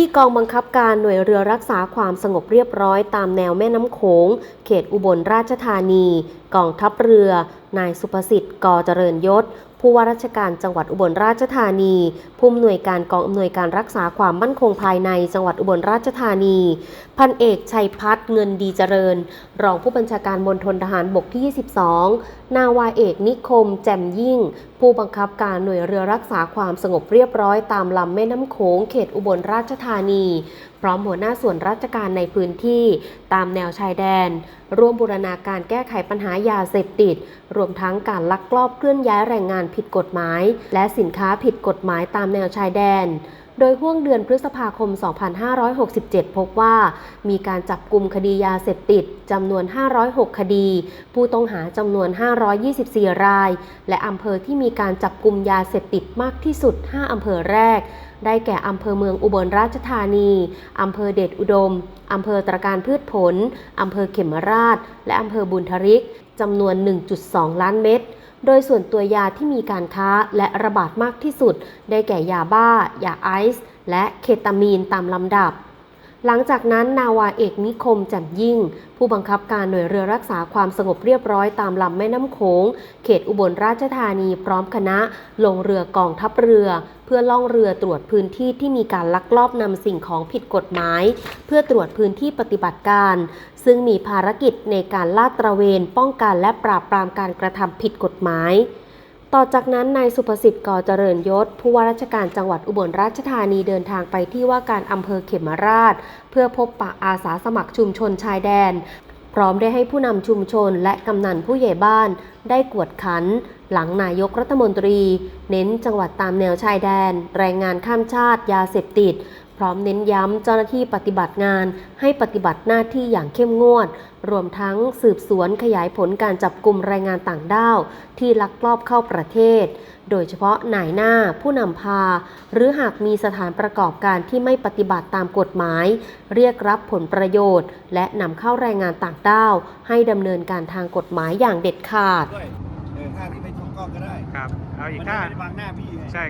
ที่กองบังคับการหน่วยเรือรักษาความสงบเรียบร้อยตามแนวแม่น้ำโขง เขตอุบลราชธานี กองทัพเรือ นายสุภสิทธิ์กอเจริญยศ ผู้ว่าราชการจังหวัดอุบลราชธานี ผู้อำนวยการกองอำนวยการรักษาความมั่นคงภายในจังหวัดอุบลราชธานี พันเอกชัยพัฒน์เงินดีเจริญ รองผู้บัญชาการมณฑลทหารบกที่ 22 นาวาเอกนิคม แจ่มยิ่ง ผู้บังคับการหน่วยเรือรักษาความสงบเรียบร้อยตามลำแม่น้ำโขงเขตอุบลราชธานี พร้อมหัวหน้าส่วนราชการในพื้นที่ตามแนวชายแดนร่วมบูรณาการแก้ไขปัญหายาเสพติด รวมทั้งการลักลอบเคลื่อนย้ายแรงงานผิดกฎหมาย และสินค้าผิดกฎหมายตามแนวชายแดน โดยห่วงเดือนพฤษภาคม 2567 พบว่า มีการจับกลุ่มคดียาเสพติดจำนวน 506 คดี ผู้ต้องหาจำนวน 524 ราย และอำเภอที่มีการจับกลุ่มยาเสพติดมากที่สุด 5 อำเภอแรก ได้แก่อำเภอเมืองอุบลราชธานี อำเภอเดชอุดม อำเภอตรการพืชผล อำเภอเขมราช และอำเภอบุญทริกจำนวน 1.2 ล้านเม็ด โดยส่วนตัวยาที่มีการค้าและระบาดมากที่สุด ได้แก่ยาบ้า ยาไอซ์ และเคตามีนตามลำดับ หลังจากนั้นนาวาเอกนิคมแจ่มยิ่ง ผู้บังคับการหน่วยเรือรักษาความสงบเรียบร้อยตามลำแม่น้ำโขง เขตอุบลราชธานีพร้อมคณะ ลงเรือกองทัพเรือ เพื่อล่องเรือตรวจพื้นที่ที่มีการลักลอบนำสิ่งของผิดกฎหมาย เพื่อตรวจพื้นที่ปฏิบัติการ ซึ่งมีภารกิจในการลาดตระเวนป้องกันและปราบปรามการกระทำผิดกฎหมาย ต่อจากนั้นนายสุภสิทธิ์ก่อเจริญยศ ผู้ว่าราชการจังหวัดอุบลราชธานีเดินทางไปที่ว่าการอำเภอเขมราช เพื่อพบปะอาสาสมัครชุมชนชายแดน พร้อมได้ให้ผู้นำชุมชนและกำนันผู้ใหญ่บ้าน ได้กวดขัน หลังนายกรัฐมนตรี เน้นจังหวัดตามแนวชายแดน แรงงานข้ามชาติ ยาเสพติด พร้อมเน้นย้ำเจ้าหน้าที่ปฏิบัติงาน ให้ปฏิบัติหน้าที่อย่างเข้มงวด รวมทั้งสืบสวนขยายผลการจับกลุ่มแรงงานต่างด้าว ที่ลักลอบเข้าประเทศ โดยเฉพาะนายหน้าผู้นำพา หรือหากมีสถานประกอบการที่ไม่ปฏิบัติตามกฎหมาย เรียกรับผลประโยชน์ และนำเข้าแรงงานต่างด้าว ให้ดำเนินการทางกฎหมายอย่างเด็ดขาดด้วยเออท่าที่ไม่ชมกล้องก็ได้ครับเอาอีกมันท่าไม่ได้บังหน้าพี่ไงใช่